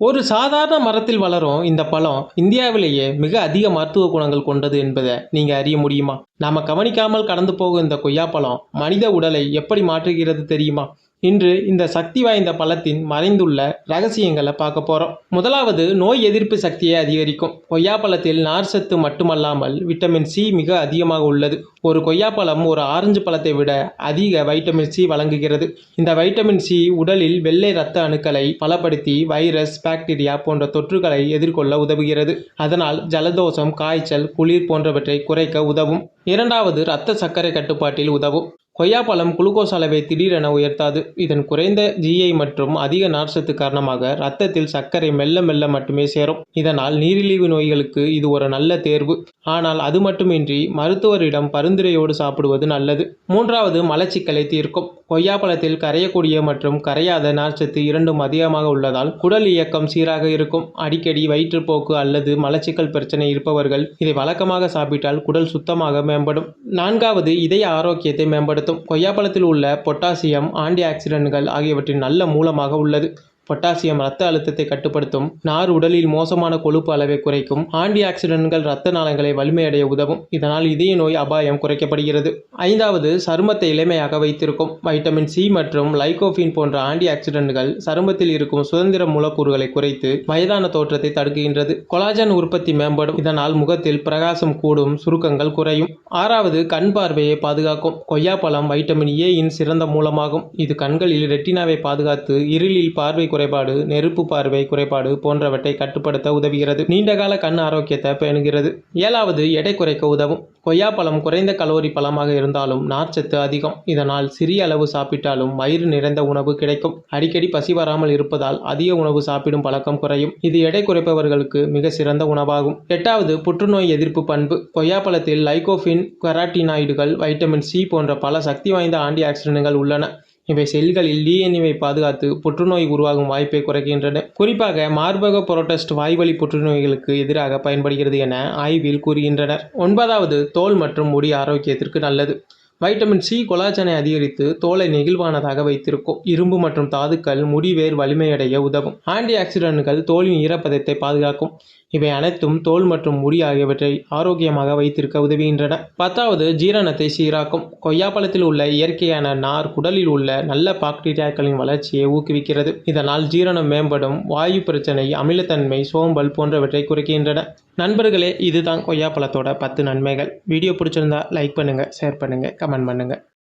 ஒரு சாதாரண மரத்தில் வளரும் இந்த பழம் இந்தியாவிலேயே மிக அதிக மருத்துவ குணங்கள் கொண்டது என்பதை நீங்க அறிய முடியுமா? நாம கவனிக்காமல் கடந்து போகும் இந்த கொய்யாப்பழம் மனித உடலை எப்படி மாற்றுகிறது தெரியுமா? இன்று இந்த சக்தி வாய்ந்த பழத்தின் மறைந்துள்ள ரகசியங்களை பார்க்க போகிறோம் முதலாவது நோய் எதிர்ப்பு சக்தியை அதிகரிக்கும். கொய்யாப்பழத்தில் நார் சத்து மட்டுமல்லாமல் விட்டமின் சி மிக அதிகமாக உள்ளது. ஒரு கொய்யாப்பழம் ஒரு ஆரஞ்சு பழத்தை விட அதிக வைட்டமின் சி வழங்குகிறது. இந்த வைட்டமின் சி உடலில் வெள்ளை இரத்த அணுக்களை பலப்படுத்தி வைரஸ் பாக்டீரியா போன்ற தொற்றுகளை எதிர்கொள்ள உதவுகிறது. அதனால் ஜலதோஷம் காய்ச்சல் குளிர் போன்றவற்றை குறைக்க உதவும். இரண்டாவது இரத்த சர்க்கரை கட்டுப்பாட்டில் உதவும். கொய்யாப்பழம் குளுக்கோஸ் அளவை திடீரென உயர்த்தாது. இதன் குறைந்த ஜிஐ மற்றும் அதிக நார்ச்சத்து காரணமாக ரத்தத்தில் சர்க்கரை மெல்ல மெல்ல மட்டுமே சேரும். இதனால் நீரிழிவு நோய்களுக்கு இது ஒரு நல்ல தேர்வு. ஆனால் அது மட்டுமின்றி மருத்துவரிடம் பரிந்துரையோடு சாப்பிடுவது நல்லது. மூன்றாவது மலச்சிக்கலை தீர்க்கும். கொய்யாப்பழத்தில் கரையக்கூடிய மற்றும் கரையாத நார்ச்சத்து இரண்டும் அதிகமாக உள்ளதால் குடல் இயக்கம் சீராக இருக்கும். அடிக்கடி வயிற்றுப்போக்கு அல்லது மலச்சிக்கல் பிரச்சனை இருப்பவர்கள் இதை வழக்கமாக சாப்பிட்டால் குடல் சுத்தமாக மேம்படும். நான்காவது இதய ஆரோக்கியத்தை மேம்படுத்தும். கொய்யாப்பழத்தில் உள்ள பொட்டாசியம் ஆன்டி ஆக்சிடென்ட்கள் ஆகியவற்றின் நல்ல மூலமாக உள்ளது. பொட்டாசியம் ரத்த அழுத்தத்தை கட்டுப்படுத்தும் நார் உடலில் மோசமான கொழுப்பு அளவை குறைக்கும் ஆன்டி ஆக்சிடென்ட்கள் இரத்த நாளங்களை வலிமையடைய உதவும். இதனால் இதய நோய் அபாயம் குறைக்கப்படுகிறது. ஐந்தாவது சருமத்தை இளமையாக வைத்திருக்கும். வைட்டமின் சி மற்றும் லைகோஃபின் போன்ற ஆன்டி ஆக்சிடென்ட்கள் சருமத்தில் இருக்கும் சுதந்திர மூலக்கூறுகளை குறைத்து வயதான தோற்றத்தை தடுக்குகின்றது கொலாஜன் உற்பத்தி மேம்படும். இதனால் முகத்தில் பிரகாசம் கூடும் சுருக்கங்கள் குறையும். ஆறாவது கண் பார்வையை பாதுகாக்கும். கொய்யாப்பழம் வைட்டமின் ஏயின் சிறந்த மூலமாகும். இது கண்களில் ரெட்டினாவை பாதுகாத்து இருளில் பார்வை குறைபாடு நெருப்பு பார்வை குறைபாடு போன்றவற்றை கட்டுப்படுத்த உதவுகிறது. நீண்டகால கண் ஆரோக்கியத்தை பேணுகிறது. ஏழாவது எடை குறைக்க உதவும். கொய்யாப்பழம் குறைந்த கலோரி பழமாக இருந்தாலும் நார்ச்சத்து அதிகம். இதனால் சிறிய அளவு சாப்பிட்டாலும் வயிறு நிறைந்த உணவு கிடைக்கும். அடிக்கடி பசி வராமல் இருப்பதால் அதிக உணவு சாப்பிடும் பழக்கம் குறையும். இது எடை குறைப்பவர்களுக்கு மிக சிறந்த உணவாகும். எட்டாவது புற்றுநோய் எதிர்ப்பு பண்பு. கொய்யாப்பழத்தில் லைகோஃபின் கெராட்டினாய்டுகள் வைட்டமின் சி போன்ற பல சக்தி வாய்ந்த ஆன்டி ஆக்சிடென்ட்கள் உள்ளன. இவை செல்களில் டிஎன்ஏவை பாதுகாத்து புற்றுநோய் உருவாகும் வாய்ப்பை குறைக்கின்றன. குறிப்பாக மார்பக புரோட்டஸ்ட் வாய்வழி புற்றுநோய்களுக்கு எதிராக பயன்படுகிறது என ஆய்வில் கூறுகின்றனர். ஒன்பதாவது தோல் மற்றும் முடி ஆரோக்கியத்திற்கு நல்லது. வைட்டமின் சி கொலாஜனை அதிகரித்து தோலை நெகிழ்வானதாக வைத்திருக்கும். இரும்பு மற்றும் தாதுக்கள் முடிவேர் வலிமையடைய உதவும். ஆன்டி ஆக்சிடென்ட்கள் தோலின் ஈரப்பதத்தை பாதுகாக்கும். இவை அனைத்தும் தோல் மற்றும் முடி ஆகியவற்றை ஆரோக்கியமாக வைத்திருக்க உதவுகின்றன. பத்தாவது ஜீரணத்தை சீராக்கும். கொய்யாப்பழத்தில் உள்ள இயற்கையான நார் குடலில் உள்ள நல்ல பாக்டீரியாக்களின் வளர்ச்சியை ஊக்குவிக்கிறது. இதனால் ஜீரணம் மேம்படும் வாயு பிரச்சனை அமிலத்தன்மை சோம்பல் போன்றவற்றை குறைக்கின்றன. நண்பர்களே இதுதான் கொய்யாப்பழத்தோட பத்து நன்மைகள். வீடியோ பிடிச்சிருந்தா லைக் பண்ணுங்கள் ஷேர் பண்ணுங்கள் கமெண்ட் பண்ணுங்கள்